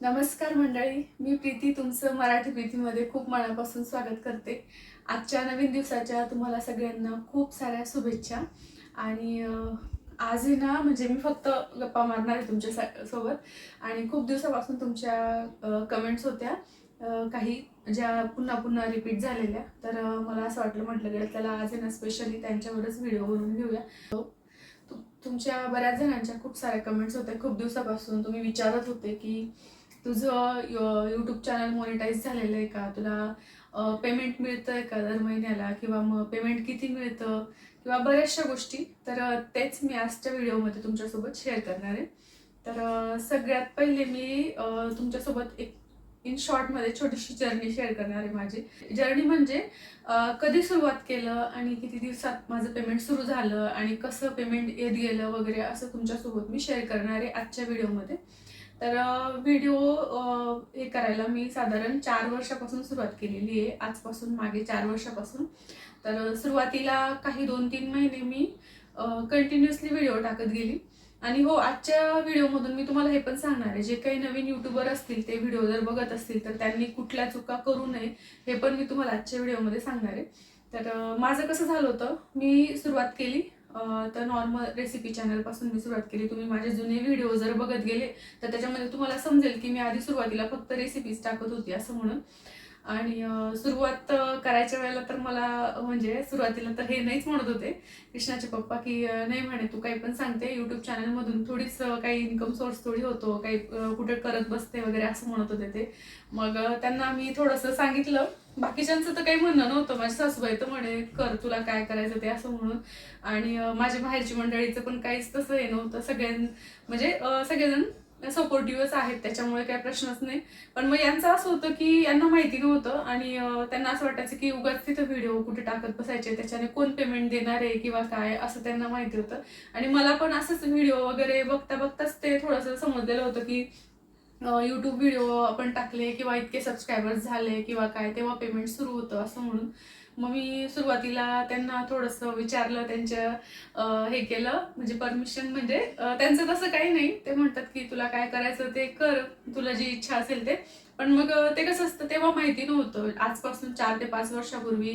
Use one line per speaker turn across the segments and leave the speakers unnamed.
नमस्कार मंडळी मी प्रीती तुमचं मराठी प्रीतीमध्ये खूप मनापासून स्वागत करते. आजच्या नवीन दिवसाच्या तुम्हाला सगळ्यांना खूप साऱ्या शुभेच्छा. आणि आज आहे ना म्हणजे मी फक्त गप्पा मारणार आहे तुमच्या सा- सोबत. आणि खूप दिवसापासून तुमच्या कमेंट्स होत्या. काही ज्या पुन्हा पुन्हा रिपीट झालेल्या. तर मला असं वाटलं म्हटलं गेलं त्याला आज आहे ना स्पेशली त्यांच्यावरच व्हिडिओ बनवून घेऊया. हो. तुमच्या बऱ्याच जणांच्या खूप साऱ्या कमेंट्स होत्या. खूप दिवसापासून तुम्ही विचारत होते की तुझं यूट्यूब चॅनल मॉनिटाईज झालेलं आहे का? तुला पेमेंट मिळतं आहे का दर महिन्याला? किंवा मग पेमेंट किती मिळतं? किंवा बऱ्याचशा गोष्टी. तर तेच मी आजच्या व्हिडिओमध्ये तुमच्यासोबत शेअर करणार आहे. तर सगळ्यात पहिले मी तुमच्यासोबत एक इन शॉर्टमध्ये छोटीशी जर्नी शेअर करणार आहे माझी. जर्नी म्हणजे कधी सुरुवात केलं आणि किती दिवसात माझं पेमेंट सुरू झालं आणि कसं पेमेंट येत गेलं वगैरे असं तुमच्यासोबत मी शेअर करणार आहे आजच्या व्हिडिओमध्ये तर व्हिडिओ हे करायला मी साधारण चार वर्षापासून सुरुवात केलेली आहे. आजपासून मागे चार वर्षापासून. तर सुरुवातीला काही दोन तीन महिने मी कंटिन्युअसली व्हिडिओ टाकत गेली. आणि हो आजच्या व्हिडिओमधून मी तुम्हाला हे पण सांगणार आहे. जे काही नवीन युट्यूबर असतील ते व्हिडिओ जर बघत असतील तर त्यांनी कुठल्या चुका करू नये हे पण मी तुम्हाला आजच्या व्हिडिओमध्ये सांगणार आहे. तर माझं कसं झालं होतं? मी सुरुवात केली. तर नॉर्मल रेसिपी चॅनलपासून मी सुरुवात केली. तुम्ही माझे जुने व्हिडिओ जर बघत गेले तर त्याच्यामध्ये तुम्हाला समजेल की मी आधी सुरुवातीला फक्त रेसिपीज टाकत होती असं म्हणून. आणि सुरुवात करायच्या वेळेला तर मला म्हणजे सुरुवातीला तर हे नाहीच म्हणत होते. कृष्णाचे पप्पा की नाही म्हणे तू काही पण सांगते युट्यूब चॅनलमधून थोडीच काही इन्कम सोर्स थोडी होतो काही कुठे करत बसते वगैरे असं म्हणत होते ते. मग त्यांना मी थोडंसं सांगितलं. बाकीच्यांचं तर काही म्हणणं नव्हतं. माझी सासूबाई तर म्हणे कर तुला काय करायचं ते असं म्हणून. आणि माझ्या बाहेरची मंडळीचं पण काहीच तसं हे नव्हतं. सगळ्यां म्हणजे सगळेजण सपोर्टिव्हच आहेत त्याच्यामुळे काही प्रश्नच नाही. पण मग यांचं असं होतं की यांना माहिती नव्हतं आणि त्यांना असं वाटायचं की उगाच तिथं व्हिडिओ कुठे टाकत बसायचे त्याच्याने कोण पेमेंट देणार आहे किंवा काय असं त्यांना माहिती होतं. आणि मला पण असंच व्हिडिओ वगैरे बघता बघताच ते थोडंसं समजलेलं होतं की यूट्यूब व्हिडिओ आपण टाकले किंवा इतके सबस्क्रायबर्स झाले किंवा काय तेव्हा पेमेंट सुरू होतं असं म्हणून. मग मी सुरुवातीला त्यांना थोडंसं विचारलं त्यांच्या हे केलं. म्हणजे परमिशन म्हणजे त्यांचं तसं काही नाही. ते म्हणतात की तुला काय करायचं ते कर. तुला जी इच्छा असेल ते. पण मग ते कसं असतं तेव्हा माहिती नव्हतं. आजपासून चार ते पाच वर्षापूर्वी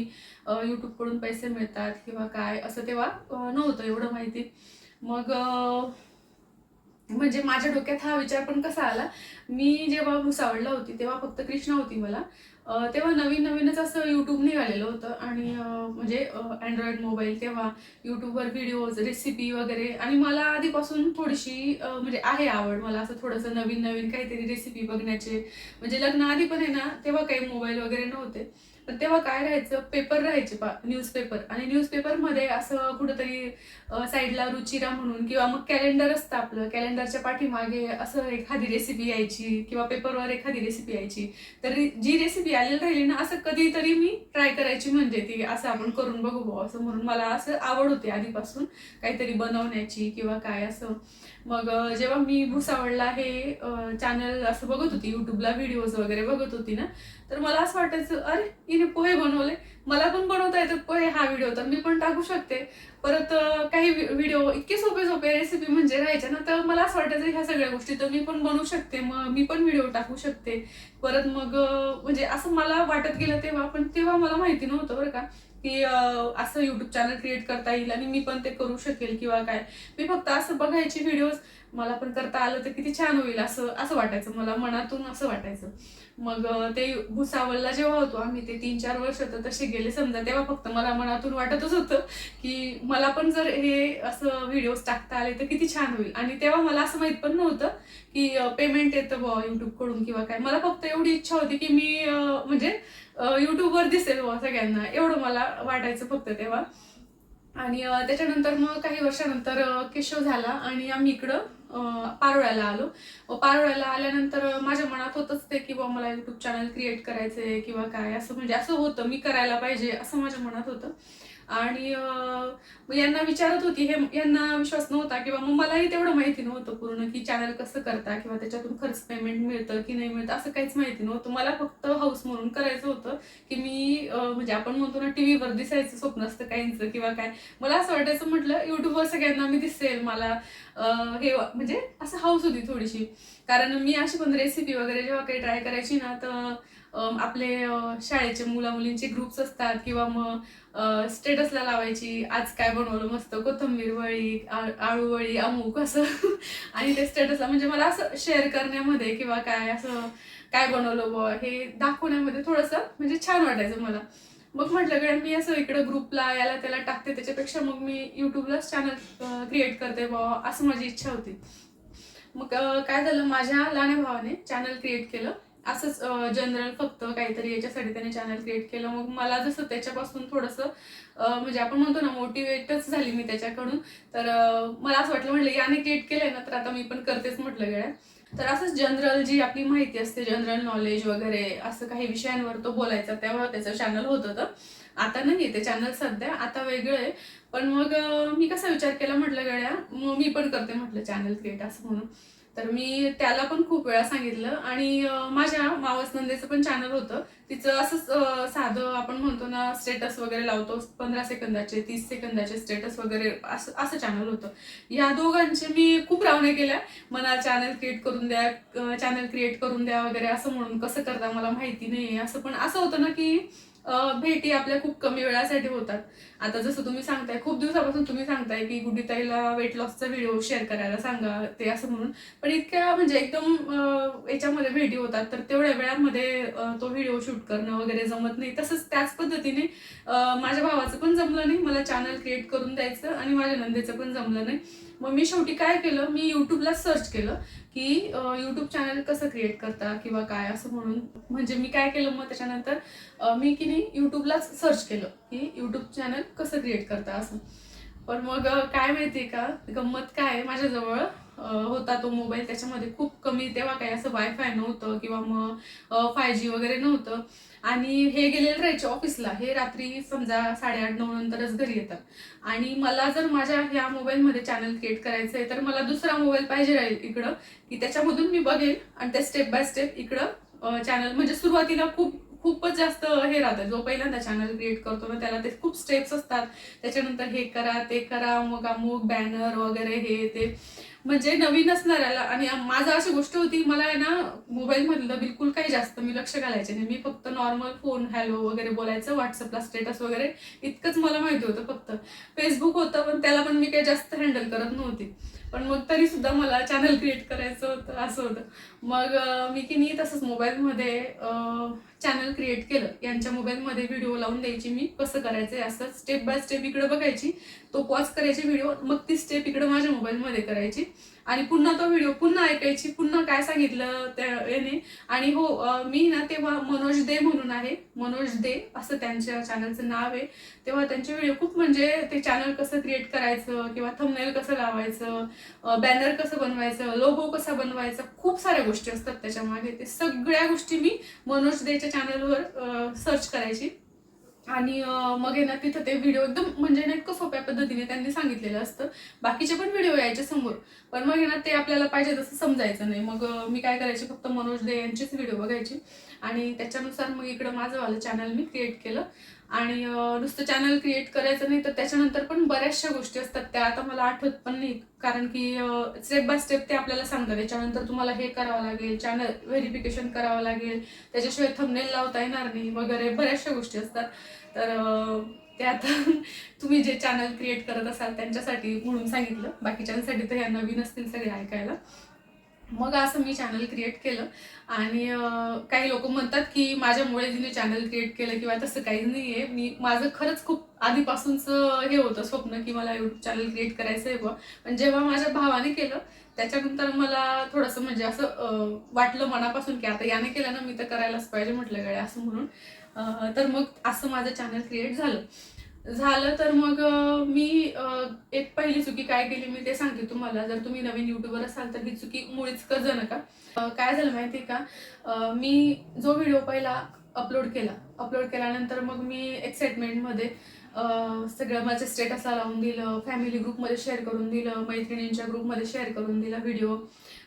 यूट्यूबकडून पैसे मिळतात किंवा काय असं तेव्हा नव्हतं एवढं माहिती. मग म्हणजे माझ्या डोक्यात हा विचार पण कसा आला मी जेव्हा भुसावळला होती तेव्हा फक्त कृष्णा होती मला. तेव्हा नवीन नवीनच असं यूट्यूब निघालेलं होतं आणि म्हणजे अँड्रॉइड मोबाईल तेव्हा यूट्यूबवर व्हिडिओज रेसिपी वगैरे आणि मला आधीपासून थोडीशी म्हणजे आहे आवड. मला असं थोडंसं नवीन नवीन काहीतरी रेसिपी बघण्याचे म्हणजे लग्न आधी पण आहे ना तेव्हा काही मोबाईल वगैरे नव्हते. पण तेव्हा काय राहायचं? पेपर राहायचे पा न्यूजपेपर आणि न्यूजपेपरमध्ये असं कुठंतरी साईडला रुचिरा म्हणून किंवा मग कॅलेंडर असतं आपलं. कॅलेंडरच्या पाठीमागे असं एखादी रेसिपी यायची किंवा पेपरवर एखादी रेसिपी यायची. तर जी रेसिपी आलेली राहिली ना असं कधीतरी मी ट्राय करायची म्हणजे ती असं आपण करून बघू बुवा. असं म्हणून मला असं आवड होती आधीपासून काहीतरी बनवण्याची किंवा काय असं. मग जेव्हा मी भुसावळला हे चॅनल असं बघत होती युट्यूबला व्हिडिओज वगैरे बघत होती ना तर मला असं वाटायचं अरे हिने पोहे बनवले. मला पण बनवता येतात पोहे हा व्हिडिओ तर मी पण टाकू शकते. परत काही व्हिडिओ इतके सोपे सोपे रेसिपी म्हणजे राहायच्या ना तर मला असं वाटायचं ह्या सगळ्या गोष्टी तर मी पण बनवू शकते मग मी पण व्हिडिओ टाकू शकते. परत मग म्हणजे असं मला वाटत गेलं तेव्हा पण तेव्हा मला माहिती नव्हतं बरं का. की असं युट्यूब चॅनल क्रिएट करता येईल आणि मी पण ते करू शकेल किंवा काय. मी फक्त असं बघायची व्हिडिओज मला पण करता आलं तर किती छान होईल असं असं वाटायचं. मला मनातून असं वाटायचं. मग ते भुसावळला जेव्हा होतो आम्ही ते तीन चार वर्ष तर तसे गेले. समजा तेव्हा फक्त मला मनातून वाटतच होतं की मला पण जर हे असं व्हिडिओज टाकता आले तर किती छान होईल. आणि तेव्हा मला असं माहीत पण नव्हतं की पेमेंट येतं बुवा कडून किंवा काय. मला फक्त एवढी इच्छा होती की मी म्हणजे युट्यूबवर दिसेल बुवा सगळ्यांना. एवढं मला वाटायचं फक्त तेव्हा. आणि त्याच्यानंतर मग काही वर्षानंतर केशव झाला आणि आम्ही इकडं पारोळ्याला आलो. पारोळ्याला आल्यानंतर माझ्या मनात होतच ते की बुवा मला युट्यूब चॅनल क्रिएट करायचंय किंवा काय. असं म्हणजे असं होतं मी करायला पाहिजे असं माझ्या मनात होतं. आणि यांना विचारत होती हे यांना विश्वास नव्हता किंवा मग मलाही तेवढं माहिती नव्हतं पूर्ण की चॅनल कसं करता किंवा त्याच्यातून खर्च पेमेंट मिळतं की नाही मिळतं असं काहीच माहिती नव्हतं. मला फक्त हाऊस म्हणून करायचं होतं की मी म्हणजे आपण म्हणतो ना टीव्हीवर दिसायचं स्वप्न असतं काहींचं किंवा काय. मला असं वाटायचं म्हटलं युट्यूबवर सगळ्यांना मी दिसेल मला हे म्हणजे असं हाऊस होती थोडीशी. कारण मी अशी पण रेसिपी वगैरे जेव्हा काही ट्राय करायची ना तर आपले शाळेचे मुला मुलींचे ग्रुप्स असतात किंवा मग स्टेटसला लावायची आज काय बनवलं मस्त कोथंबीर वळी आळूवळी आळू वळी अमुक असं. आणि ते स्टेटसला म्हणजे मला असं शेअर करण्यामध्ये किंवा काय असं काय बनवलं बुवा हे दाखवण्यामध्ये थोडंसं म्हणजे छान वाटायचं मला. मग म्हटलं कारण मी असं इकडं ग्रुपला याला त्याला टाकते त्याच्यापेक्षा मग मी युट्यूबलाच चॅनल क्रिएट करते बुवा असं माझी इच्छा होती. मग काय झालं माझ्या लहान्या भावाने चॅनल क्रिएट केलं. असंच जनरल फक्त काहीतरी याच्यासाठी त्याने चॅनल क्रिएट केलं. मग मला जसं त्याच्यापासून थोडंसं म्हणजे आपण म्हणतो ना मोटिवेटच झाली मी त्याच्याकडून. तर मला असं वाटलं म्हटलं याने क्रिएट केलंय ना तर आता मी पण करतेच म्हटलं गेल्या तर असंच जनरल जी आपली माहिती असते जनरल नॉलेज वगैरे असं काही विषयांवर तो बोलायचा तेव्हा त्याचं चॅनल होत होतं. आता नाही ते चॅनल सध्या आता वेगळं आहे. पण मग मी कसा विचार केला म्हटलं गड्या मग मी पण करते म्हटलं चॅनल क्रिएट असं म्हणून. तर मी त्याला पण खूप वेळा सांगितलं. आणि माझ्या मावस नंदेचं पण चॅनल होतं. तिचं असंच साधं आपण म्हणतो ना स्टेटस वगैरे लावतो पंधरा सेकंदाचे तीस सेकंदाचे स्टेटस वगैरे असं असं चॅनल होतं. या दोघांचे मी खूप रावण्या केल्या मला चॅनल क्रिएट करून द्या चॅनल क्रिएट करून द्या वगैरे असं म्हणून कसं करता मला माहिती नाही असं पण असं होतं ना की भेटी आपल्या खूप कमी वेळासाठी होतात. आता जसं तुम्ही सांगताय खूप दिवसापासून तुम्ही सांगताय की गुडीताईला वेट लॉसचा व्हिडिओ शेअर करायला सांगा ते असं म्हणून. पण इतक्या म्हणजे एकदम याच्यामध्ये भेटी होतात तर तेवढ्या वेळामध्ये तो व्हिडिओ शूट करणं वगैरे जमत नाही. तसंच त्याच पद्धतीने माझ्या भावाचं पण जमलं नाही. मला चॅनल क्रिएट करून द्यायचं आणि माझ्या नंदेचं पण जमलं नाही. मग मी शेवटी काय केलं? मी यूट्यूबला सर्च केलं की यूट्यूब चॅनल कसं क्रिएट करता किंवा काय असं म्हणून. म्हणजे मी काय केलं मग त्याच्यानंतर मी की नाही यूट्यूबलाच सर्च केलं की यूट्यूब चॅनल कसं क्रिएट करता असं. पण मग काय काय माहितीये का? गंमत काय आहे, माझ्याजवळ होता तो मोबाईल त्याच्यामध्ये खूप कमी तेव्हा काही असं वायफाय नव्हतं किंवा मग फाय जी वगैरे नव्हतं. आणि हे गेलेले राहायचे ऑफिसला हे रात्री समजा साडेआठ नऊ नंतरच घरी येतात. आणि मला जर माझ्या ह्या मोबाईलमध्ये चॅनल क्रिएट करायचं आहे तर मला दुसरा मोबाईल पाहिजे राहील इकडं की त्याच्यामधून मी बघेल आणि ते स्टेप बाय स्टेप इकडं चॅनल म्हणजे सुरुवातीला खूप खूपच जास्त हे राहतं. जो पहिल्यांदा चॅनल क्रिएट करतो ना त्याला ते खूप स्टेप्स असतात. त्याच्यानंतर हे करा ते करा मग अमुक बॅनर वगैरे हे ते. म्हणजे नवीन असणाऱ्याला आणि माझं अशी गोष्ट होती मला आहे ना मोबाईल मधलं बिलकुल काही जास्त मी लक्ष घालायचे नाही. मी फक्त नॉर्मल फोन हॅलो वगैरे बोलायचं व्हॉट्सअपला स्टेटस वगैरे इतकंच मला माहिती होतं फक्त. फेसबुक होतं पण त्याला पण मी काही जास्त हँडल करत नव्हती. पण मग तरी सुद्धा मला चॅनल क्रिएट करायचं होतं असं होतं. मग मी की नाही तसंच मोबाईलमध्ये चॅनल क्रिएट केलं. यांच्या मोबाईलमध्ये व्हिडिओ लावून द्यायची मी. कसं करायचं आहे असं स्टेप बाय स्टेप इकडं बघायची. तो पॉज करायची व्हिडिओ मग ती स्टेप इकडं माझ्या मोबाईलमध्ये करायची. आणि पुन्हा तो व्हिडिओ पुन्हा ऐकायची पुन्हा काय सांगितलं त्या याने. आणि हो मी ना तेव्हा मनोज दे म्हणून आहे. मनोज दे असं त्यांच्या चॅनलचं नाव आहे. तेव्हा त्यांचे व्हिडिओ खूप म्हणजे ते चॅनल कसं क्रिएट करायचं किंवा थंबनेल कसं लावायचं बॅनर कसं बनवायचं लोगो कसा बनवायचा खूप साऱ्या गोष्टी असतात त्याच्यामागे. ते सगळ्या गोष्टी मी मनोज देच्या चॅनलवर सर्च करायची. आणि मग आहे ना तिथं ते व्हिडिओ एकदम म्हणजे ना इतकं सोप्या पद्धतीने त्यांनी सांगितलेलं असतं. बाकीचे पण व्हिडिओ यायचे समोर. पण मग आहे ना ते आपल्याला पाहिजे तसं समजायचं नाही. मग मी काय करायचे फक्त मनोज दे यांचेच व्हिडिओ बघायचे. आणि त्याच्यानुसार मग इकडं माझं वालं चॅनल मी क्रिएट केलं. आणि नुसतं चॅनल क्रिएट करायचं नाही तर त्याच्यानंतर पण बऱ्याचशा गोष्टी असतात. त्या आता मला आठवत पण नाही कारण की स्टेप बाय स्टेप ते आपल्याला सांगतात. त्याच्यानंतर तुम्हाला हे करावं लागेल चॅनल व्हेरिफिकेशन करावं लागेल. त्याच्याशिवाय थंबनेल लावता येणार नाही वगैरे बऱ्याचशा गोष्टी असतात. तर ते आता तुम्ही जे चॅनल क्रिएट करत असाल त्यांच्यासाठी म्हणून सांगितलं. बाकीच्यांसाठी तर ह्या नवीन असतील सगळे ऐकायला. मग असं मी चॅनल क्रिएट केलं. आणि काही लोक म्हणतात की माझ्यामुळे तिने चॅनल क्रिएट केलं किंवा तसं काहीच नाही आहे मी माझं खरंच खूप आधीपासूनचं हे होतं स्वप्न की मला युट्यूब चॅनल क्रिएट करायचं आहे बुवा. पण जेव्हा माझ्या भावाने केलं त्याच्यानंतर मला थोडंसं म्हणजे असं वाटलं मनापासून की आता याने केलं ना मी तर करायलाच पाहिजे म्हटलं गड्या असं म्हणून. तर मग असं माझं चॅनल क्रिएट झालं. झालं तर मग मी एक पहिली चुकी काय केली मी ते सांगते तुम्हाला. जर तुम्ही नवीन युट्यूबर असाल तर ही चुकी मुळीच करू नका काय झालं माहिती का? मी जो व्हिडिओ पहिला अपलोड केला अपलोड केल्यानंतर मग मी एक्साइटमेंटमध्ये सगळं माझ्या स्टेटसला लावून दिलं फॅमिली ग्रुपमध्ये शेअर करून दिलं मैत्रिणींच्या ग्रुपमध्ये शेअर करून दिला व्हिडिओ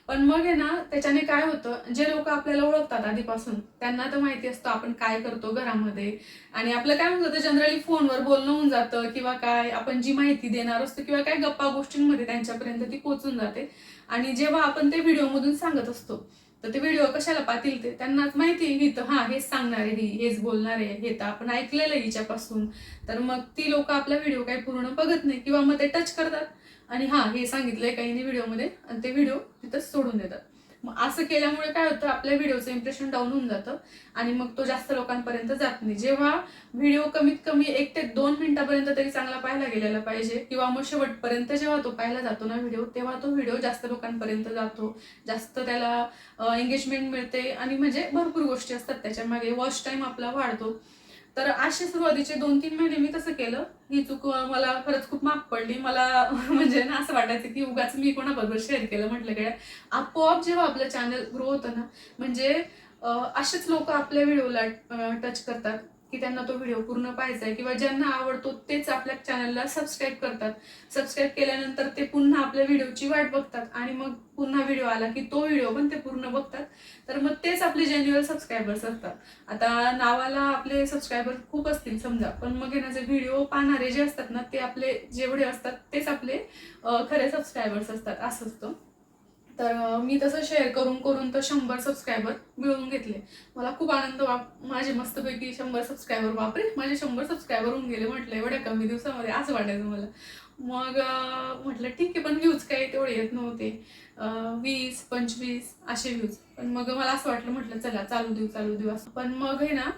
पण मग आहे ना त्याच्याने काय होतं जे लोक आपल्याला ओळखतात आधीपासून त्यांना तर माहिती असतं आपण काय करतो घरामध्ये. आणि आपलं काय होतं जनरली फोनवर बोलणं होऊन जातं किंवा काय आपण जी माहिती देणार असतो किंवा काय गप्पा गोष्टींमध्ये त्यांच्यापर्यंत ती पोचून जाते. आणि जेव्हा आपण ते व्हिडिओमधून सांगत असतो तर ते व्हिडिओ कशाला पाहतील ते? त्यांनाच माहिती आहे तर हा हेच सांगणार आहे ही हेच बोलणार आहे हे तर आपण ऐकलेलं आहे हिच्यापासून. तर मग ती लोक आपला व्हिडिओ काही पूर्ण बघत नाही किंवा मग ते टच करतात. आणि हां हे सांगितलंय काही व्हिडिओमध्ये आणि ते व्हिडिओ तिथंच सोडून देतात. मग असं केल्यामुळे काय होतं आपल्या व्हिडिओचं इम्प्रेशन डाऊन होऊन जातं आणि मग तो जास्त लोकांपर्यंत जात नाही. जेव्हा व्हिडिओ कमीत कमी एक ते दोन मिनिटापर्यंत तरी चांगला पाहायला गेलेला पाहिजे किंवा मग शेवटपर्यंत जेव्हा तो पाहायला जातो ना व्हिडिओ तेव्हा तो व्हिडिओ जास्त लोकांपर्यंत जातो. जास्त त्याला एंगेजमेंट मिळते आणि म्हणजे भरपूर गोष्टी असतात त्याच्यामागे. वॉच टाइम आपला वाढतो. तर असे सुरुवातीचे दोन तीन महिने मी तसं केलं. ही चूक मला खरंच खूप माफ पडली. मला म्हणजे ना असं वाटायचं की उगाच मी कोणाबरोबर शेअर केलं म्हटलं काय? आपोआप जेव्हा आपलं चॅनल ग्रो होतं ना म्हणजे असेच लोक आपल्या व्हिडिओला टच करतात. की त्यांना तो व्हिडिओ पूर्ण पाहायचा आहे किंवा ज्यांना आवडतो तेच आपल्या चॅनलला सबस्क्राईब करतात. सबस्क्राईब केल्यानंतर ते पुन्हा आपल्या व्हिडिओची वाट बघतात आणि मग पुन्हा व्हिडिओ आला की तो व्हिडिओ पण ते पूर्ण बघतात. तर मग तेच आपले जेन्युअल सबस्क्रायबर्स असतात. आता नावाला आपले सबस्क्रायबर खूप असतील समजा पण मग येण्याचे व्हिडिओ पाहणारे जे असतात ना ते आपले जेवढे असतात तेच आपले खरे सबस्क्रायबर्स असतात. असं असतं. तर मी तसं शेअर करून करून तर शंभर सबस्क्रायबर मिळवून घेतले. मला खूप आनंद वाप माझे मस्तपैकी शंभर सबस्क्रायबर बापरे! माझे शंभर सबस्क्रायबर होऊन गेले म्हटलं एवढ्या कमी दिवसामध्ये असं वाटायचं मला. मग म्हटलं ठीक आहे पण व्ह्यूज काही तेवढे येत नव्हते. वीस पंचवीस असे व्ह्यूज पण मग मला असं वाटलं म्हटलं चला चालू देऊ चालू देऊ असं. पण मग हे ना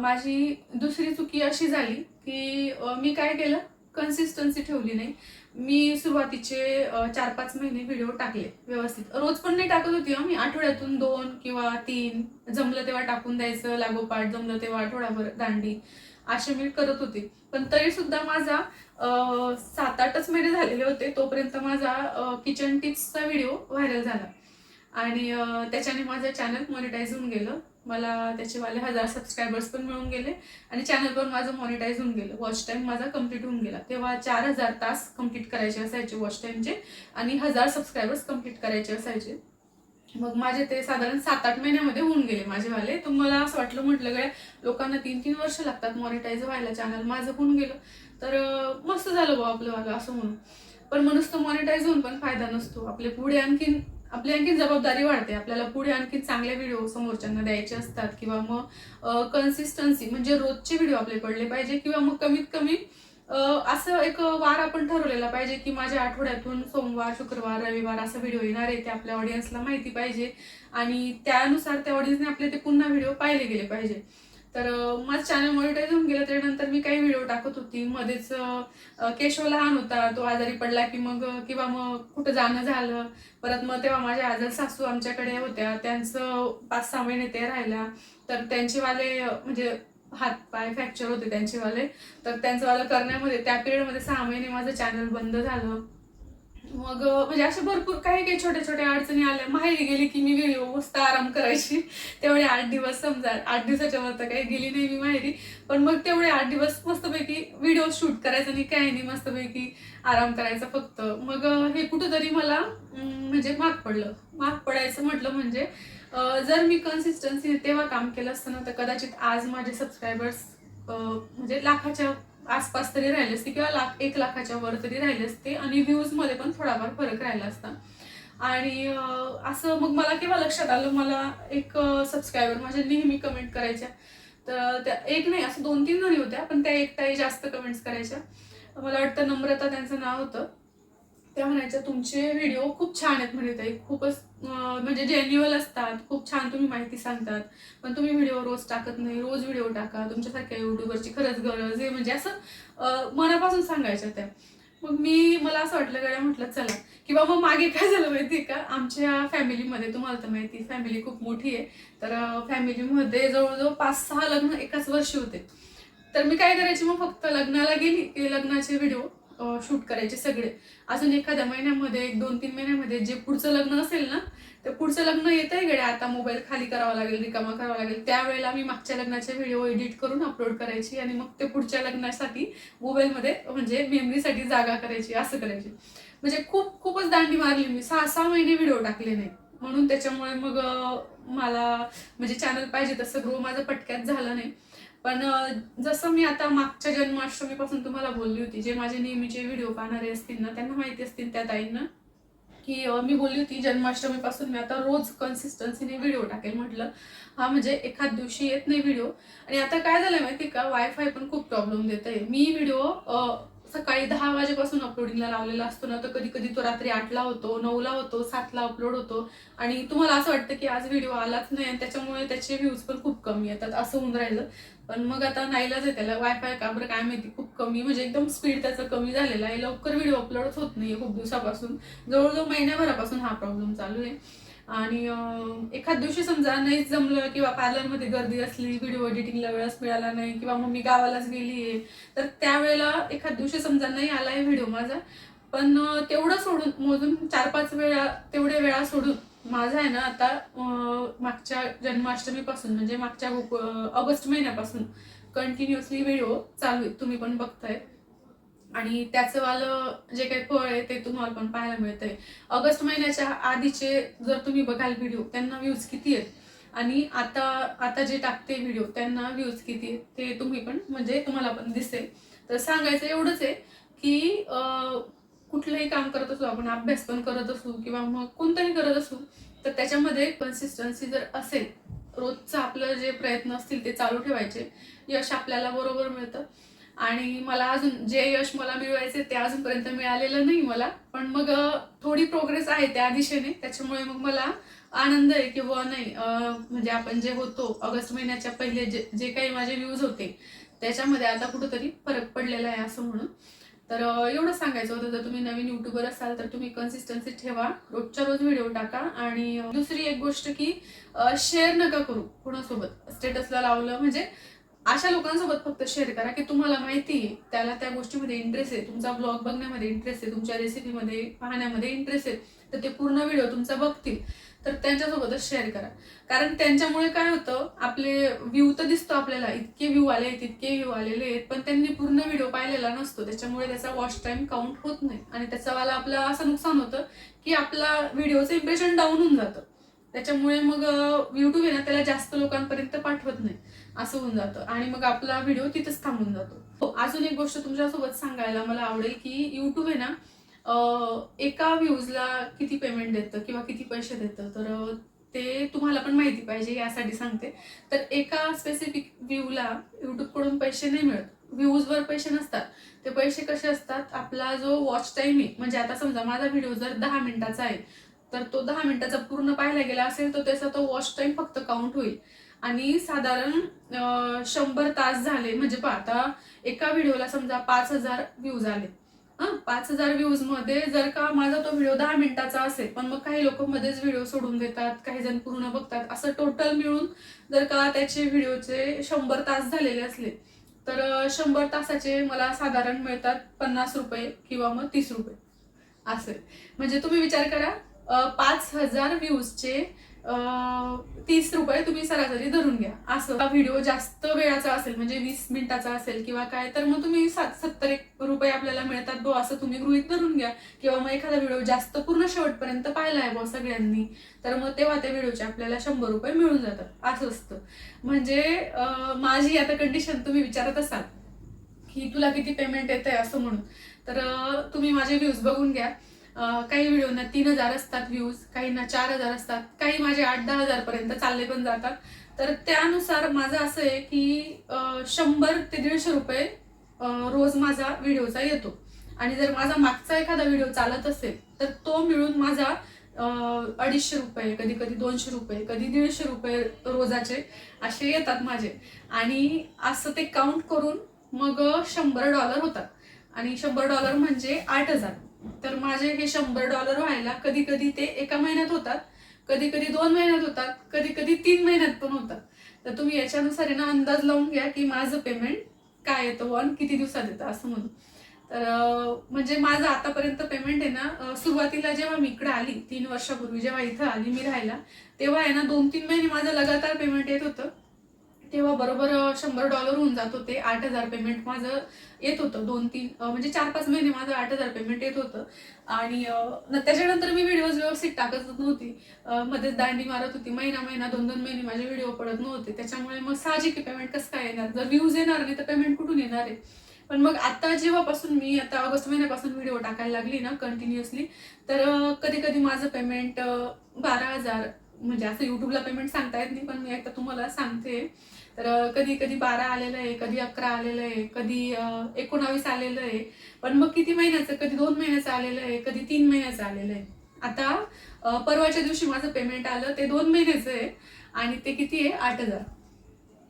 माझी दुसरी चुकी अशी झाली की मी काय केलं? कन्सिस्टन्सी ठेवली नाही. मी सुरुवातीचे चार पाच महिने व्हिडिओ टाकले व्यवस्थित. रोज पण नाही टाकत होती मी आठवड्यातून दोन किंवा तीन. जमलं तेव्हा टाकून द्यायचं लागोपाठ जमलं तेव्हा आठवडाभर दांडी. असे मी करत होते. पण तरी सुद्धा माझा सात आठच महिने झालेले होते तोपर्यंत माझा किचन टिप्सचा व्हिडिओ व्हायरल झाला. आणि त्याच्याने माझं चॅनल मॉनिटाईज होऊन गेलं. मला त्याचेवाले हजार सबस्क्रायबर्स पण मिळून गेले आणि चॅनल पण माझं मॉनिटाईज होऊन गेलं. वॉच टाईम माझा कंप्लीट होऊन गेला. तेव्हा चार हजार तास कंप्लीट करायचे असायचे वॉच टाईमचे आणि हजार सबस्क्रायबर्स कंप्लीट करायचे असायचे. मग माझे ते साधारण सात आठ महिन्यामध्ये होऊन गेले माझेवाले. तर मला असं वाटलं म्हटलं काय लोकांना तीन तीन वर्ष लागतात मॉनिटाईज व्हायला. चॅनल माझं होऊन गेलं. तर मस्त झालं बा आपलं वालं असं म्हणून. पण म्हणूनच तो मॉनिटाईज होऊन पण फायदा नसतो. आपले पुढे आणखीन आपली आणखी जबाबदारी वाढते. आपल्याला पुढे आणखी चांगले व्हिडिओ समोरच्यांना द्यायचे असतात किंवा मग कन्सिस्टन्सी म्हणजे रोजचे व्हिडिओ आपले पडले पाहिजे किंवा मग कमीत कमी असं एक वार आपण ठरवलेला पाहिजे की माझ्या आठवड्यातून सोमवार शुक्रवार रविवार असा व्हिडिओ येणार आहे ते आपल्या ऑडियन्सला माहिती पाहिजे आणि त्यानुसार त्या ऑडियन्सने आपले ते पुन्हा व्हिडिओ पाहिले गेले पाहिजे. तर माझं चॅनल मॉनिटाईज होऊन गेलं त्यानंतर मी काही व्हिडिओ टाकत होती. मध्येच केशव लहान होता तो आजारी पडला की मग किंवा मग कुठं जाणं झालं. परत मग तेव्हा माझ्या आजार सासू आमच्याकडे होत्या. त्यांचं पाच सहा महिने ते राहिल्या तर त्यांचेवाले म्हणजे हात पाय फ्रॅक्चर होते त्यांचेवाले. तर त्यांचंवालं करण्यामध्ये त्या पिरियडमध्ये सहा महिने माझं चॅनल बंद झालं. मग म्हणजे अशा भरपूर काही काही छोट्या छोट्या अडचणी आल्या. माहेरी गेली की मी व्हिडिओ मस्त आराम करायची. तेवढे आठ दिवस समजा आठ दिवसाच्या वर तर काही गेली नाही मी माहेरी. पण मग तेवढे आठ दिवस मस्तपैकी व्हिडिओ शूट करायचा आणि काही नाही मस्तपैकी आराम करायचा फक्त. मग हे कुठंतरी मला म्हणजे माग पडलं. माग पडायचं म्हटलं म्हणजे जर मी कन्सिस्टन्सी तेव्हा काम केलं असतं ना तर कदाचित आज माझे सबस्क्रायबर्स म्हणजे लाखाच्या आसपास तरी राहिले असते किंवा लाख एक लाखाच्या वर तरी राहिले असते आणि व्ह्यूजमध्ये पण थोडाफार फरक राहिला असता. आणि असं मग मला केव्हा लक्षात आलं मला एक सबस्क्रायबर माझ्या नेहमी कमेंट करायच्या. तर त्या एक नाही असं दोन तीन जणी होत्या पण त्या एकटाही जास्त कमेंट्स करायच्या. मला वाटतं नम्रता त्यांचं नाव होतं. त्या म्हणायच्या तुमचे व्हिडिओ खूप छान आहेत म्हणे ताई खूपच म्हणजे जेन्युअल असतात. खूप छान तुम्ही माहिती सांगतात. पण तुम्ही व्हिडिओ रोज टाकत नाही. रोज व्हिडिओ टाका. तुमच्यासारख्या युट्यूबरची खरंच गरज आहे. म्हणजे असं मनापासून सांगायच्या त्या मग मी मला असं वाटलं गड्या म्हटलं चला. किंवा मग मागे काय झालं माहिती आहे का? आमच्या फॅमिलीमध्ये तुम्हाला तर माहिती फॅमिली खूप मोठी आहे. तर फॅमिलीमध्ये जवळजवळ पाच सहा लग्न एकाच वर्षी होते. तर मी काय करायची मग? फक्त लग्नाला गेली की लग्नाचे व्हिडिओ शूट करायचे सगळे. अजून एखाद्या महिन्यामध्ये एक दोन तीन महिन्यामध्ये जे पुढचं लग्न असेल ना ते पुढचं लग्न येत आहे गड्या. आता मोबाईल खाली करावा लागेल रिकामा करावा लागेल. त्यावेळेला मी मागच्या लग्नाचे व्हिडिओ एडिट करून अपलोड करायची आणि मग ते पुढच्या लग्नासाठी मोबाईलमध्ये म्हणजे मेमरीसाठी जागा करायची असं करायची. म्हणजे खूप खूपच दांडी मारली मी. सहा सहा महिने व्हिडिओ टाकले नाही. म्हणून त्याच्यामुळे मग मला म्हणजे चॅनल पाहिजे तसं ग्रो माझं पटक्यात झालं नाही. पण जसं मी आता मागच्या जन्माष्टमीपासून तुम्हाला बोलली होती जे माझे नेहमीचे व्हिडिओ पाहणारे असतील ना त्यांना माहिती असतील त्या ताईंना की मी बोलली होती जन्माष्टमीपासून मी आता रोज कन्सिस्टन्सीने व्हिडिओ टाकेल म्हटलं. हा म्हणजे एखाद दिवशी येत नाही व्हिडिओ. आणि आता काय झालंय माहिती का? वायफाय पण खूप प्रॉब्लेम देत आहे. मी व्हिडिओ सकाळी दहा वाजेपासून अपलोडिंगला लावलेला असतो ना तर कधी कधी तो रात्री आठला होतो नऊला होतो सातला अपलोड होतो. आणि तुम्हाला असं वाटतं की आज व्हिडिओ आलाच नाही आणि त्याच्यामुळे त्याचे व्ह्यूज पण खूप कमी येतात असं होऊन राहिलं. पण मग आता नाईलाज आहे त्याला वायफाय का बरं काय माहिती खूप कमी म्हणजे एकदम स्पीड त्याचं कमी झालेलं आहे. लवकर व्हिडिओ अपलोडच होत नाही खूप दिवसापासून. जवळजवळ महिन्याभरापासून हा प्रॉब्लेम चालू आहे. आणि एखाद दिवशी समजा नाहीच जमलं किंवा पार्लरमध्ये गर्दी असली व्हिडिओ एडिटिंगला वेळच मिळाला नाही किंवा मग मी गावालाच गेली आहे तर त्यावेळेला एखाद दिवशी समजा नाही आला आहे व्हिडिओ माझा पण तेवढं सोडून मोजून चार पाच वेळा तेवढ्या वेळा सोडून माझा आहे ना आता मागच्या जन्माष्टमीपासून म्हणजे मागच्या ऑगस्ट महिन्यापासून कंटिन्युअसली व्हिडिओ चालू आहेत. तुम्ही पण बघताय. आणि त्याचं वालं जे काही फळ आहे ते तुम्हाला पण पाहायला मिळतंय. ऑगस्ट महिन्याच्या आधीचे जर तुम्ही बघाल व्हिडिओ त्यांना व्ह्यूज किती आहेत? आणि आता आता जे टाकते व्हिडिओ त्यांना व्ह्यूज किती आहेत? ते तुम्ही पण म्हणजे तुम्हाला पण दिसेल. तर सांगायचं एवढंच आहे की कुठलंही काम करत असू आपण अभ्यास पण करत असू किंवा मग कोणतंही करत असू तर त्याच्यामध्ये कन्सिस्टन्सी जर असेल रोजचं आपलं जे प्रयत्न असतील ते चालू ठेवायचे. यश आपल्याला बरोबर मिळतं. आणि मला अजून जे यश मला मिळवायचे ते अजूनपर्यंत मिळालेलं नाही मला. पण मग थोडी प्रोग्रेस आहे त्या दिशेने. त्याच्यामुळे मग मला आनंद आहे की नाही म्हणजे आपण जे होतो ऑगस्ट महिन्याच्या पहिले जे जे काही माझे व्ह्यूज होते त्याच्यामध्ये आता कुठंतरी फरक पडलेला आहे असं म्हणून. तर एवढं सांगायचं होतं. जर तुम्ही नवीन युट्यूबर असाल तर तुम्ही कन्सिस्टन्सी ठेवा. रोजच्या रोज व्हिडिओ टाका. आणि दुसरी एक गोष्ट की शेअर नका करू कोणासोबत. स्टेटसला लावलं म्हणजे अशा लोकांसोबत फक्त शेअर करा की तुम्हाला माहिती आहे. त्याला त्या गोष्टीमध्ये इंटरेस्ट आहे. तुमचा ब्लॉग बघण्यामध्ये इंटरेस्ट आहे. तुमच्या रेसिपीमध्ये पाहण्यामध्ये इंटरेस्ट आहे. तर ते पूर्ण व्हिडिओ तुमचा बघतील. तर त्यांच्यासोबतच शेअर करा. कारण त्यांच्यामुळे काय होतं आपले व्ह्यू तर दिसतो आपल्याला. इतके व्ह्यू आले आहेत इतके व्ह्यू आलेले आहेत. पण त्यांनी पूर्ण व्हिडिओ पाहिलेला नसतो. त्याच्यामुळे त्याचा वॉच टाइम काउंट होत नाही. आणि त्याचावाला आपलं असं नुकसान होतं की आपला व्हिडिओचं इम्प्रेशन डाऊन होऊन जातं. त्याच्यामुळे मग युट्यूब आहे ना त्याला जास्त लोकांपर्यंत पाठवत नाही. असं होऊन जातं. आणि मग आपला व्हिडिओ तिथंच थांबून जातो. अजून एक गोष्ट तुमच्यासोबत सांगायला मला आवडेल की युट्यूब आहे ना एका व्ह्यूजला किती पेमेंट देतं किंवा किती पैसे देतं? तर ते तुम्हाला पण माहिती पाहिजे यासाठी सांगते. तर एका स्पेसिफिक व्ह्यूला यूट्यूबकडून पैसे नाही मिळत. व्ह्यूजवर पैसे नसतात. ते पैसे कसे असतात? आपला जो वॉच टाईम आहे म्हणजे आता समजा माझा व्हिडिओ जर दहा मिनिटाचा आहे तर तो दहा मिनिटाचा पूर्ण पाहायला गेला असेल तर त्याचा तो वॉच टाइम फक्त काउंट होईल. आणि साधारण शंभर तास झाले म्हणजे पहा आता एका व्हिडिओला समजा पाच हजार व्ह्यूज आले. हां पाच हजार व्ह्यूजमध्ये जर का माझा तो व्हिडिओ दहा मिनिटाचा असेल पण मग काही लोक मध्येच व्हिडिओ सोडून देतात काही जण पूर्ण बघतात. असं टोटल मिळून जर का त्याचे व्हिडिओचे शंभर तास झालेले असले तर शंभर तासाचे मला साधारण मिळतात पन्नास रुपये किंवा मग तीस रुपये. असे. म्हणजे तुम्ही विचार करा पाच हजार व्ह्यूजचे तीस रुपये तुम्ही सरासरी धरून घ्या. असं हा व्हिडिओ जास्त वेळाचा असेल म्हणजे वीस मिनिटाचा असेल किंवा काय तर मग तुम्ही सात सत्तर एक रुपये आपल्याला मिळतात बो असं तुम्ही गृहित धरून घ्या. किंवा मग एखादा व्हिडिओ जास्त पूर्ण शेवटपर्यंत पाहिला आहे बो सगळ्यांनी तर मग तेव्हा त्या व्हिडिओचे आपल्याला शंभर रुपये मिळून जातात. असं असतं. म्हणजे माझी आता कंडिशन तुम्ही विचारत असाल की तुला किती पेमेंट येत आहे असं म्हणून तर तुम्ही माझे व्ह्यूज बघून घ्या. काही व्हिडिओना तीन हजार असतात व्ह्यूज काहींना चार हजार असतात काही माझे आठ दहा हजार पर्यंत चालले पण जातात. तर त्यानुसार माझं असं आहे की शंभर ते दीडशे रुपये रोज माझा व्हिडिओचा येतो. आणि जर माझा मागचा एखादा व्हिडिओ चालत असेल तर तो मिळून माझा अडीचशे रुपये कधी कधी दोनशे रुपये कधी दीडशे रुपये रोजाचे असे येतात माझे. आणि असं ते काउंट करून मग शंभर डॉलर होतात. आणि शंभर डॉलर म्हणजे आठ हजार. तर माझे हे शंभर डॉलर व्हायला कधी कधी ते एका महिन्यात होतात कधी कधी दोन महिन्यात होतात कधी कधी तीन महिन्यात पण होतात. तर तुम्ही याच्यानुसार ना अंदाज लावून घ्या की माझं पेमेंट काय येतं वन किती दिवसात येतं असं म्हणून. तर म्हणजे माझं आतापर्यंत पेमेंट आहे ना सुरुवातीला जेव्हा मी इकडे आली तीन वर्षापूर्वी जेव्हा इथं आली मी राहायला तेव्हा आहे ना दोन तीन महिने माझं लगातार पेमेंट येत होतं. तेव्हा बरोबर शंभर डॉलर होऊन जात होते आठ हजार पेमेंट माझं येत होतं दोन तीन म्हणजे चार पाच महिने माझं आठ हजार पेमेंट येत होतं. आणि त्याच्यानंतर मी व्हिडिओज व्यवस्थित टाकत नव्हती. मध्येच दांडी मारत होती महिना महिना दोन दोन महिने माझे व्हिडिओ पडत नव्हते. त्याच्यामुळे मग साहजिक पेमेंट कसं काय येणार? जर व्ह्यूज येणार नाही तर पेमेंट कुठून येणार आहे? पण मग आता जेव्हापासून मी आता ऑगस्ट महिन्यापासून व्हिडिओ टाकायला लागली ना कंटिन्युअसली तर कधी कधी माझं पेमेंट बारा हजार म्हणजे असं युट्यूबला पेमेंट सांगता येत नाही पण मी आता तुम्हाला सांगते. तर कधी कधी बारा आलेलं आहे कधी अकरा आलेलं आहे कधी एकोणावीस आलेलं आहे. पण मग किती महिन्याचं? कधी दोन महिन्याचं आलेलं आहे कधी तीन महिन्याचं आलेलं आहे. आता परवाच्या दिवशी माझं पेमेंट आलं ते दोन महिन्याचं आहे आणि ते किती आहे? आठ हजार.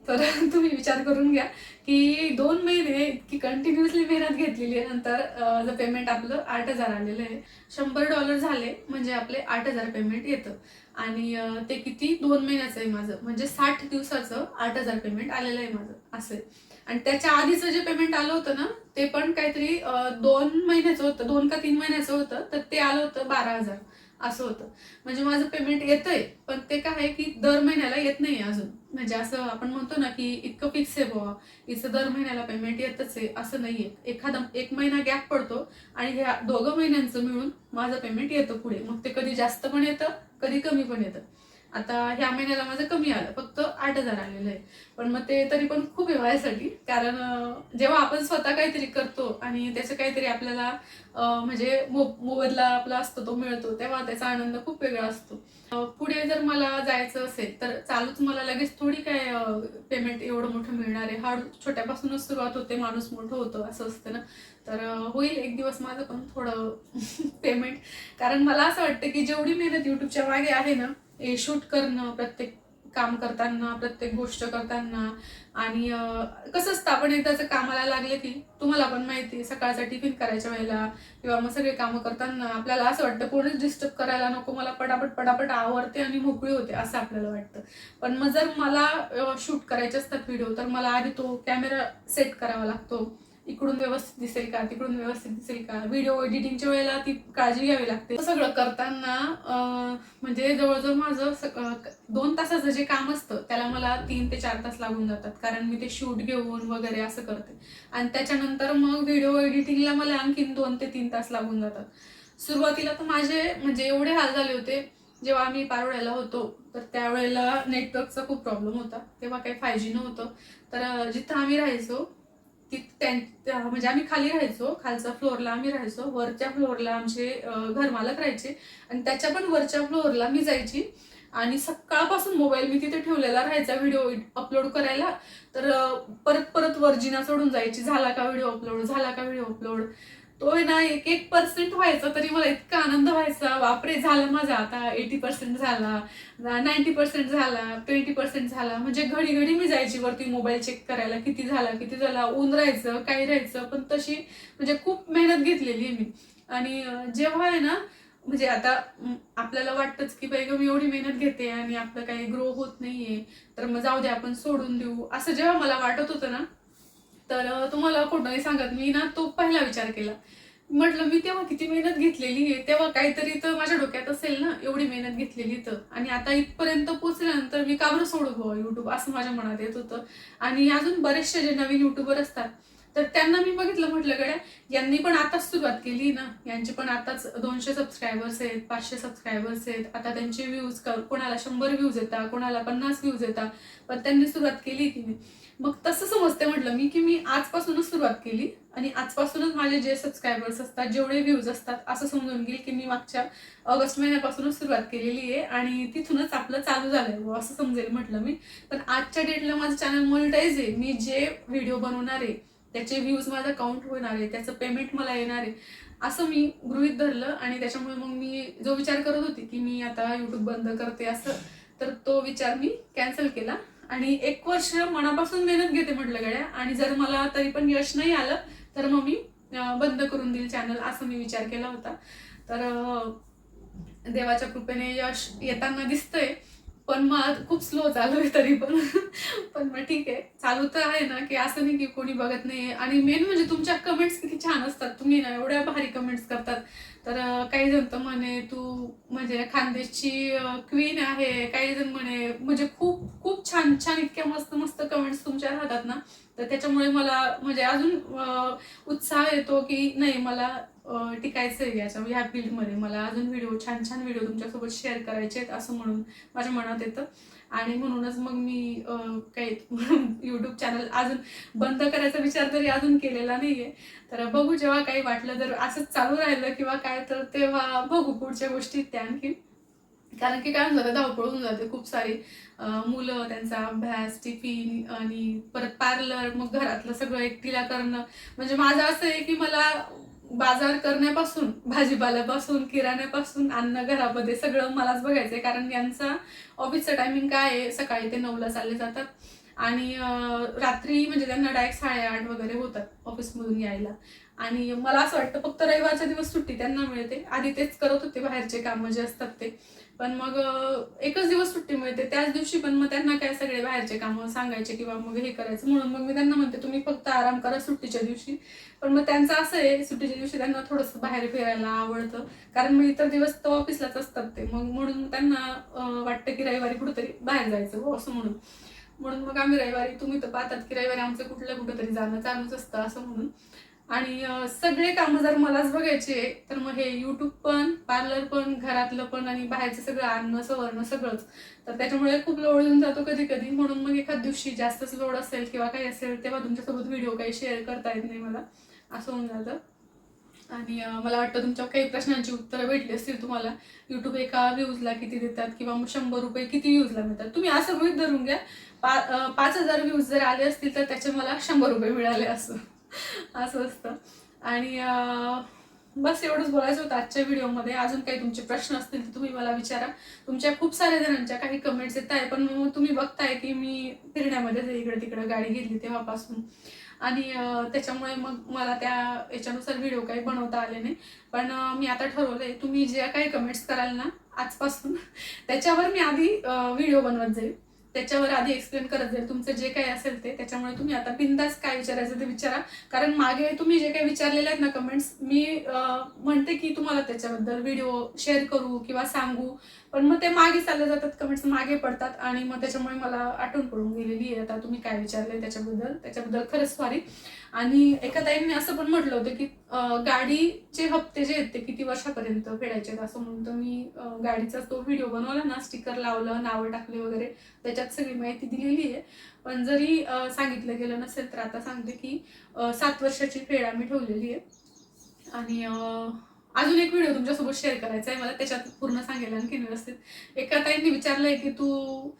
तर तुम्ही विचार करून घ्या की दोन महिने इतकी कंटिन्युअसली मेहनत घेतलेली आहे. नंतर जर पेमेंट आपलं आठ हजार आलेलं आहे. शंभर डॉलर झाले म्हणजे आपले आठ हजार पेमेंट येतं. आणि ते किती? दोन महिन्याचं आहे माझं. म्हणजे साठ दिवसाचं आठ हजार पेमेंट आलेलं आहे माझं. असं आहे. आणि त्याच्या आधीचं जे पेमेंट आलं होतं ना ते पण काहीतरी दोन महिन्याचं होतं. दोन का तीन महिन्याचं होतं तर ते आलं होतं बारा हजार. असं होतं. म्हणजे माझं पेमेंट येतंय पण ते काय आहे की दर महिन्याला येत नाही अजून. म्हणजे असं आपण म्हणतो ना की इतकं फिक्स आहे बुवा. इथं दर महिन्याला पेमेंट येतच आहे असं नाहीये. एखादा एक महिना गॅप पडतो आणि ह्या दोघं महिन्यांचं मिळून माझं पेमेंट येतं पुढे. मग ते कधी जास्त पण येतं कधी कमी पण येतं. आता ह्या महिन्याला माझं कमी आलं फक्त आठ हजार आलेलं आहे. पण मग ते तरी पण खूप व्यवहारसाठी कारण जेव्हा आपण स्वतः काहीतरी करतो आणि त्याचं काहीतरी आपल्याला म्हणजे मो मोबदला आपला असतो तो मिळतो तेव्हा त्याचा आनंद खूप वेगळा असतो. पुढे जर मला जायचं असेल तर चालूच मला लगेच थोडी काय पेमेंट एवढं मोठं मिळणार आहे. हळू छोट्यापासूनच सुरुवात होते माणूस मोठं होतं असं असतं ना. तर होईल एक दिवस माझं पण थोडं पेमेंट कारण मला असं वाटतं की जेवढी मेहनत युट्यूबच्या मागे आहे ना ए शूट करणं प्रत्येक काम करताना प्रत्येक गोष्ट करताना. आणि कसं असतं आपण एकदाचं कामाला लागले की तुम्हाला पण माहिती आहे, सकाळचा टिफिन करायच्या वेळेला किंवा मग सगळे कामं करताना आपल्याला असं वाटतं कोणीच डिस्टर्ब करायला नको मला पटापट पटापट आवडते आणि मोकळी होते असं आपल्याला वाटतं. पण मग जर मला शूट करायचे असतात व्हिडिओ तर मला आधी तो कॅमेरा सेट करावा लागतो. इकडून व्यवस्थित दिसेल का तिकडून व्यवस्थित दिसेल का? व्हिडिओ एडिटिंगच्या वेळेला ती काळजी घ्यावी लागते. सगळं करताना म्हणजे जवळजवळ माझं दोन तासाचं जे काम असतं त्याला मला तीन ते चार तास लागून जातात. कारण मी ते शूट घेऊन वगैरे असं करते. आणि त्याच्यानंतर मग व्हिडिओ एडिटिंगला मला आणखीन दोन ते तीन तास लागून जातात. सुरुवातीला तर माझे म्हणजे एवढे हाल झाले होते जेव्हा आम्ही पारोळ्याला होतो तर त्यावेळेला नेटवर्कचा खूप प्रॉब्लेम होता. तेव्हा काही फाय जी नव्हतं. तर जिथं आम्ही राहायचो म्हणजे आम्ही खाली राहायचो खालच्या फ्लोअरला आम्ही राहायचो वरच्या फ्लोअरला आमचे घरमालक राहायचे. आणि त्याच्या पण वरच्या फ्लोअरला मी जायची. आणि सकाळपासून मोबाईल मी तिथे ठेवलेला राहायचा व्हिडिओ अपलोड करायला. तर परत परत वर्जिना सोडून जायची. झाला का व्हिडिओ अपलोड झाला का व्हिडिओ अपलोड तो ना एक एक पर्सेंट व्हायचा तरी मला इतका आनंद व्हायचा. बापरे झालं माझा आता एटी पर्सेंट झाला नाईन्टी पर्सेंट झाला ट्वेंटी पर्सेंट झाला. म्हणजे घडी घडी मी जायची वरती मोबाईल चेक करायला. किती झाला किती झाला ऊन राहायचं काही राहायचं. पण तशी म्हणजे खूप मेहनत घेतलेली आहे मी. आणि जेव्हा आहे ना म्हणजे आता आपल्याला वाटतंच की बाई मी एवढी मेहनत घेते आणि आपलं काही ग्रो होत नाहीये तर मग जाऊ दे आपण सोडून देऊ. असं जेव्हा मला वाटत होतं ना तर तुम्हाला खोटं नाही. सांगत मी ना तो पहिला विचार केला. म्हटलं मी तेव्हा किती मेहनत घेतलेली आहे? तेव्हा काहीतरी तर माझ्या डोक्यात असेल ना एवढी मेहनत घेतलेली तर. आणि आता इथपर्यंत पोचल्यानंतर मी का बरं सोडू बुवा युट्यूब असं माझ्या मनात येत होतं. आणि अजून बरेचसे जे नवीन युट्यूबर असतात तर त्यांना मी बघितलं म्हटलं गड्या यांनी पण आताच सुरुवात केली ना. यांचे पण आताच दोनशे सबस्क्रायबर्स आहेत पाचशे सबस्क्रायबर्स आहेत. आता त्यांचे व्ह्यूज कोणाला शंभर व्ह्यूज येतात कोणाला पन्नास व्ह्यूज येतात. पण त्यांनी सुरुवात केली की नाही. मग तसं समजते म्हटलं मी की मी आजपासूनच सुरुवात केली आणि आजपासूनच माझे जे सबस्क्रायबर्स असतात जेवढे व्ह्यूज असतात असं समजून घेईल की मी मागच्या ऑगस्ट महिन्यापासूनच सुरुवात केलेली आहे आणि तिथूनच आपलं चालू झालंय. असं समजेल म्हटलं मी. पण आजच्या डेटला माझं चॅनल मोनिटाईज आहे. मी जे व्हिडिओ बनवणार आहे त्याचे व्ह्यूज माझा काउंट होणार आहे त्याचं पेमेंट मला येणार आहे. असं मी गृहित धरलं आणि त्याच्यामुळे मग मी जो विचार करत होती की मी आता युट्यूब बंद करते असं तर तो विचार मी कॅन्सल केला. आणि एक वर्ष मनापासून मेहनत घेते म्हटलं गड्या. आणि जर मला तरी पण यश नाही आलं तर मग मी बंद करून देईल चॅनल असं मी विचार केला होता. तर देवाच्या कृपेने यश येताना दिसतंय. पण मग खूप स्लो चालू आहे तरी पण. पण मग ठीक आहे. चालू तर आहे ना की असं नाही की कोणी बघत नाही. आणि मेन म्हणजे तुमच्या कमेंट्स किती छान असतात. तुम्ही ना एवढ्या भारी कमेंट्स करतात. तर काही जण तर म्हणे तू म्हणजे खानदेशची क्वीन आहे. काही जण म्हणे म्हणजे खूप खूप छान छान इतक्या मस्त मस्त कमेंट्स तुमच्या राहतात ना. तर त्याच्यामुळे मला म्हणजे अजून उत्साह येतो की नाही मला टिकायचं आहे याच्या ह्या फील्डमध्ये. मला अजून व्हिडिओ छान छान व्हिडिओ तुमच्यासोबत शेअर करायचे आहेत असं म्हणून माझ्या मनात येतं. आणि म्हणूनच मग मी काही यूट्यूब चॅनल अजून बंद करायचा विचार तरी अजून केलेला नाही आहे तर बघू जेव्हा काही वाटलं तर असंच चालू राहिलं किंवा काय तर तेव्हा बघू पुढच्या गोष्टी त्या आणखी. कारण की काय होऊन जातं धावपळ होऊन जाते खूप सारी. मुलं त्यांचा अभ्यास टिफिन आणि परत पार्लर मग घरातलं सगळं एकटीला करणं. म्हणजे माझं असं आहे की मला बाजार करण्यापासून भाजीपाल्यापासून किराण्यापासून अन्न घरामध्ये सगळं मलाच बघायचंय. कारण यांचा ऑफिसचं टायमिंग काय आहे? सकाळी ते नऊला चालले जातात. आणि रात्री म्हणजे त्यांना डायरेक्ट साडेआठ वगैरे होतात ऑफिसमधून यायला. आणि मला असं वाटतं फक्त रविवारच्या दिवस सुट्टी त्यांना मिळते. आधी तेच करत होते बाहेरचे कामं जे असतात ते. पण मग एकच दिवस सुट्टी मिळते. त्याच दिवशी पण मग त्यांना काय सगळे बाहेरचे कामं सांगायचे किंवा मग हे करायचं. म्हणून मग मी त्यांना म्हणते तुम्ही फक्त आराम करा सुट्टीच्या दिवशी. पण मग त्यांचं असं आहे सुट्टीच्या दिवशी त्यांना थोडंसं बाहेर फिरायला आवडतं. कारण मग इतर दिवस तर ऑफिसलाच असतात ते. मग म्हणून त्यांना वाटतं की रविवारी कुठेतरी बाहेर जायचं हो असं म्हणून. म्हणून मग आम्ही रविवारी तुम्ही तर पाहतात की रविवारी आमचं कुठलं कुठंतरी जाणं चालूच असतं असं म्हणून. आणि सगळे कामं जर मलाच बघायचे तर मग हे यूट्यूब पण पार्लर पण घरातलं पण आणि बाहेरचं सगळं अन्न सवर्ण सगळंच. तर त्याच्यामुळे खूप लोड येऊन जातो कधी कधी म्हणून मग एखाद दिवशी जास्तच लोड असेल किंवा काही असेल तेव्हा तुमच्यासोबत व्हिडिओ काही शेअर करता येत नाही मला. असं होऊन जातं. आणि मला वाटतं तुमच्या काही प्रश्नांची उत्तरं भेटली असतील तुम्हाला. यूट्यूब एका व्ह्यूजला किती देतात किंवा मग शंभर रुपये किती व्ह्यूजला मिळतात. तुम्ही असं गृहित धरून घ्या. पा पाच हजार व्ह्यूज जर आले असतील तर त्याचे मला शंभर रुपये मिळाले असं. असं असतं. आणि बस एवढंच बोलायचं होतं आजच्या व्हिडिओमध्ये. अजून काही तुमचे प्रश्न असतील तर तुम्ही मला विचारा. तुमच्या खूप साऱ्या जणांच्या काही कमेंट्स येत आहे पण तुम्ही बघताय की मी फिरण्यामध्ये इकडे तिकडे गाडी घेतली तेव्हापासून. आणि त्याच्यामुळे मग मला त्या याच्यानुसार व्हिडिओ काही बनवता आले नाही. पण मी आता ठरवलंय तुम्ही ज्या काही कमेंट्स कराल ना आजपासून त्याच्यावर मी आधी व्हिडिओ बनवत जाईल. त्याच्यावर आधी एक्सप्लेन करत जाईल. तुमचं जे काही असेल ते. त्याच्यामुळे तुम्ही आता बिंदास काय विचारायचं ते विचारा. कारण मागे तुम्ही जे काही विचारलेले आहेत ना कमेंट्स मी म्हणते की तुम्हाला त्याच्याबद्दल व्हिडिओ शेअर करू किंवा सांगू. पण मग ते मागे चालले जातात कमेंट्स मागे पडतात आणि मग त्याच्यामुळे मला आठवण पडून गेलेली आहे. आता तुम्ही काय विचारले त्याच्याबद्दल? त्याच्याबद्दल खरंच सॉरी आणि एका ताईंनी असं पण म्हटलं होतं की गाडीचे हप्ते जे आहेत ते किती वर्षापर्यंत फेडायचे आहेत? असं म्हणून तर मी गाडीचा तो व्हिडिओ बनवला ना स्टिकर लावलं नावं टाकले वगैरे त्याच्यात सगळी माहिती दिलेली आहे. पण जरी सांगितलं गेलं नसेल तर आता सांगते की सात वर्षाची फेड आम्ही ठेवलेली आहे. आणि अजून एक व्हिडिओ तुमच्यासोबत शेअर करायचा आहे. मला त्याच्यात पूर्ण सांगेल आणखी व्यवस्थित. एका ताईंनी विचारलंय की तू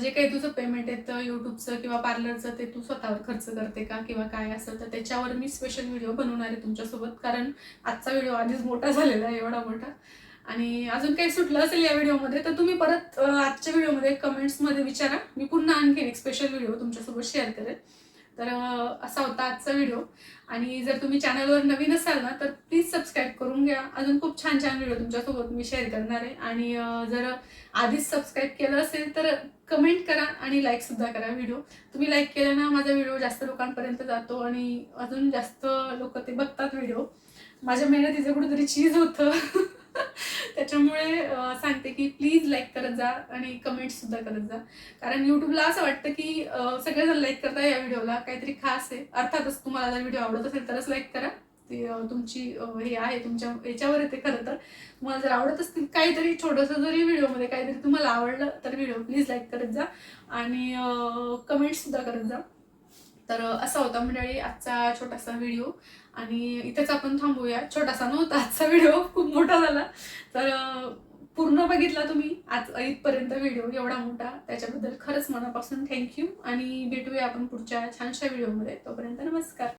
जे काही तुझं पेमेंट येतं युट्यूबचं किंवा पार्लरचं ते तू स्वतःवर खर्च करते का किंवा काय असेल तर त्याच्यावर मी स्पेशल व्हिडिओ बनवणार आहे तुमच्यासोबत. कारण आजचा व्हिडिओ आधीच मोठा झालेला आहे एवढा मोठा. आणि अजून काही सुटलं असेल या व्हिडिओमध्ये तर तुम्ही परत आजच्या व्हिडिओमध्ये कमेंट्समध्ये विचारा. मी पुन्हा आणखीन एक स्पेशल व्हिडिओ तुमच्यासोबत शेअर करेन तर असा होता आजचा व्हिडिओ आणि जर तुम्ही चॅनलवर नवीन असाल ना तर प्लीज सबस्क्राईब करून घ्या. अजून खूप छान छान व्हिडिओ तुमच्यासोबत मी शेअर करणार आहे. आणि जर आधीच सबस्क्राईब केलं असेल तर कमेंट करा आणि लाईक सुद्धा करा व्हिडिओ तुम्ही लाईक केला ना माझा व्हिडिओ जास्त लोकांपर्यंत जातो आणि अजून जास्त लोक ते बघतात व्हिडिओ माझ्या मेहनतीचं कुठेतरी चीज होतं. त्याच्यामुळे सांगते की प्लीज लाईक करत जा आणि कमेंट सुद्धा करत जा. कारण युट्यूबला असं वाटतं की सगळेजण लाईक करता या व्हिडिओला काहीतरी खास आहे. अर्थातच तुम्हाला जर व्हिडिओ आवडत असेल तरच लाईक करा. ते तुमची हे आहे तुमच्या याच्यावर येते खरं तर. तुम्हाला जर आवडत असतील काहीतरी छोटंसं जरी व्हिडिओमध्ये काहीतरी तुम्हाला आवडलं तर व्हिडिओ प्लीज लाईक करत जा. आणि कमेंट सुद्धा करत जा. तर असा होता मंडळी आजचा छोटासा व्हिडिओ आणि इथेच आपण थांबूया. छोटासा नव्हता आजचा व्हिडिओ खूप मोठा झाला. तर पूर्ण बघितला तुम्ही आज इथपर्यंत व्हिडिओ एवढा मोठा. त्याच्याबद्दल खरंच मनापासून थँक्यू आणि भेटूया आपण पुढच्या छानशा व्हिडिओमध्ये तोपर्यंत नमस्कार.